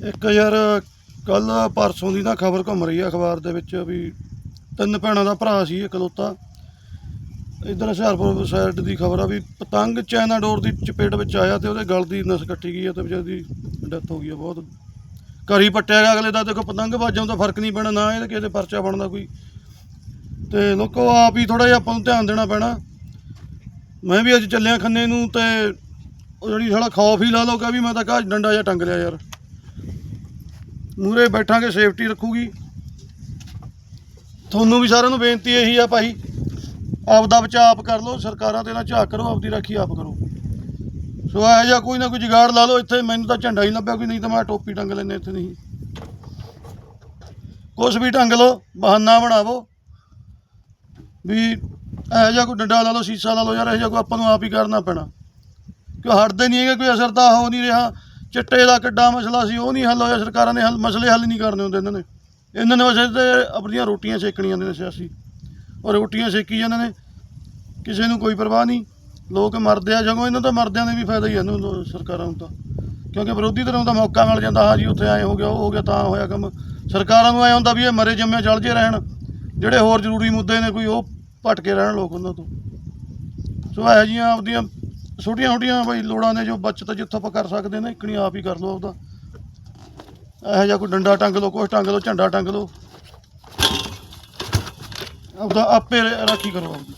ਇੱਕ ਯਾਰ, ਕੱਲ ਪਰਸੋਂ ਦੀ ਨਾ ਖਬਰ ਘੁੰਮ ਰਹੀ ਆ ਅਖਬਾਰ ਦੇ ਵਿੱਚ ਵੀ ਤਿੰਨ ਭੈਣਾਂ ਦਾ ਭਰਾ ਸੀ ਇਕਲੌਤਾ। ਇਧਰ ਹੁਸ਼ਿਆਰਪੁਰ ਸਾਈਡ ਦੀ ਖਬਰ ਆ ਵੀ ਪਤੰਗ ਚਾਈਨਾ ਡੋਰ ਦੀ ਚਪੇਟ ਵਿੱਚ ਆਇਆ ਤੇ ਉਹਦੇ ਗਲ ਦੀ ਨਸ ਕੱਟੀ ਗਈ ਆ ਤੇ ਵਿਚਾਰੀ ਦੀ ਡੈਥ ਹੋ ਗਈ ਆ ਬਹੁਤ। ਘਰੀ ਪੱਟਿਆ ਗਿਆ ਅਗਲੇ ਦਾ, ਦੇਖੋ ਪਤੰਗ ਵੱਜਣ ਦਾ ਫ਼ਰਕ ਨਹੀਂ ਪੈਣਾ, ਨਾ ਇਹਦੇ ਕਿਸੇ ਦੇ ਪਰਚਾ ਬਣਦਾ ਕੋਈ। ਤੇ ਲੋਕੋ ਆਪ ਹੀ ਥੋੜਾ ਜਿਹਾ ਆਪਾਂ ਨੂੰ ਧਿਆਨ ਦੇਣਾ ਪੈਣਾ। ਮੈਂ ਵੀ ਅੱਜ ਚੱਲਿਆ ਖੰਨੇ ਨੂੰ ਤੇ ਉਹ ਜਿਹੜੀ ਸਾਲਾ ਖੌਫ ਹੀ ਲਾ ਲਓ ਕਿ ਵੀ ਮੈਂ ਤਾਂ ਕਾਹ ਡੰਡਾ ਜਿਹਾ ਟੰਗ ਲਿਆ ਯਾਰ। ਮੂਰੇ ਬੈਠਾਂਗੇ ਸੇਫਟੀ ਰੱਖੂਗੀ। ਤੁਹਾਨੂੰ ਵੀ ਸਾਰਿਆਂ ਨੂੰ ਬੇਨਤੀ ਇਹੀ ਆ ਭਾਈ ਆਪ ਦਾ ਬਚਾਅ ਆਪ ਕਰ ਲਓ, ਸਰਕਾਰਾਂ ਤੇ ਨਾ ਝਾਕ ਕਰੋ, ਆਪਦੀ ਰਾਖੀ ਆਪ ਕਰੋ। ਸੋ ਇਹ ਜਿਹਾ ਕੋਈ ਨਾ ਕੋਈ ਜੁਗਾੜ ਲਾ ਲਓ, ਇੱਥੇ ਮੈਨੂੰ ਤਾਂ ਝੰਡਾ ਹੀ ਲੱਭਿਆ ਕੋਈ ਨਹੀਂ ਤਾਂ ਮੈਂ ਟੋਪੀ ਟੰਗ ਲੈਨੇ ਇੱਥੇ ਨਹੀਂ। ਕੁਛ ਵੀ ਟੰਗ ਲਓ, ਬਹਾਨਾ ਬਣਾਵੋ। ਵੀ ਇਹ ਜਿਹਾ ਕੋਈ ਡੰਡਾ ਲਾ ਲਓ, ਸੀਸਾ ਲਾ ਲਓ, ਯਾਰ ਇਹ ਜਿਹਾ ਕੋਈ ਆਪਾਂ ਨੂੰ ਆਪ ਹੀ ਕਰਨਾ ਪੈਣਾ। ਕਿਉਂ ਹਟਦੇ ਨਹੀਂ ਹੈਗੇ, ਕੋਈ ਅਸਰ ਤਾਂ ਹੋ ਨਹੀਂ ਰਿਹਾ। ਚਿੱਟੇ ਦਾ ਕਿੱਡਾ ਮਸਲਾ ਸੀ, ਉਹ ਨਹੀਂ ਹੱਲ ਹੋਇਆ, ਸਰਕਾਰਾਂ ਨੇ ਹੱਲ, ਮਸਲੇ ਹੱਲ ਨਹੀਂ ਕਰਨੇ ਹੁੰਦੇ ਇਹਨਾਂ ਨੇ। ਇਹਨਾਂ ਨੇ ਵੈਸੇ ਤੇ ਆਪਣੀਆਂ ਰੋਟੀਆਂ ਸੇਕਣੀਆਂ ਨੇ ਸਿਆਸੀ। ਔਰ ਰੋਟੀਆਂ ਸੇਕੀ ਜਾਂਦੇ ਨੇ, ਕਿਸੇ ਨੂੰ ਕੋਈ ਪਰਵਾਹ ਨਹੀਂ। ਲੋਕ ਮਰਦੇ ਆ ਜਦੋਂ ਇਹਨਾਂ ਦਾ ਮਰਦਿਆਂ ਦੇ ਵੀ ਫਾਇਦਾ ਹੀ ਹੈ ਇਹਨੂੰ ਸਰਕਾਰਾਂ ਨੂੰ ਤਾਂ। ਕਿਉਂਕਿ ਵਿਰੋਧੀ ਧਿਰਾਂ ਦਾ ਮੌਕਾ ਮਿਲ ਜਾਂਦਾ, ਹਾਂ ਜੀ, ਉੱਥੇ ਆਏ ਹੋ ਗਿਆ, ਉਹ ਹੋ ਗਿਆ, ਤਾਂ ਹੋਇਆ ਕੰਮ। ਸਰਕਾਰਾਂ ਨੂੰ ਐ ਹੁੰਦਾ ਵੀ ਇਹ ਮਰੇ ਜੰਮੇ ਚੱਲ ਜੇ ਰਹਿਣ। ਜਿਹੜੇ ਹੋਰ ਜ਼ਰੂਰੀ ਮੁੱਦੇ ਨੇ, ਕੋਈ ਉਹ ਭਟਕੇ ਰਹਿਣ ਲੋਕ ਉਹਨਾਂ ਤੋਂ। ਸੋ ਇਹ ਜੀਆਂ ਆਪਦੀਆਂ ਛੋਟੀਆਂ ਛੋਟੀਆਂ ਬਈ ਲੋੜਾਂ ਨੇ ਜੋ ਬਚਤ ਜਿੱਥੋਂ ਆਪਾਂ ਕਰ ਸਕਦੇ ਨੇ, ਇਕਣੀ ਆਪ ਹੀ ਕਰ ਲਓ ਆਪਦਾ। ਇਹੋ ਜਿਹਾ ਕੋਈ ਡੰਡਾ ਟੰਗ ਲਓ, ਕੁਛ ਟੰਗ ਲਓ, ਝੰਡਾ ਟੰਗ ਲਓ। ਆਪਦਾ ਆਪੇ ਰਾਖੀ ਕਰੋ ਆਪਦੀ।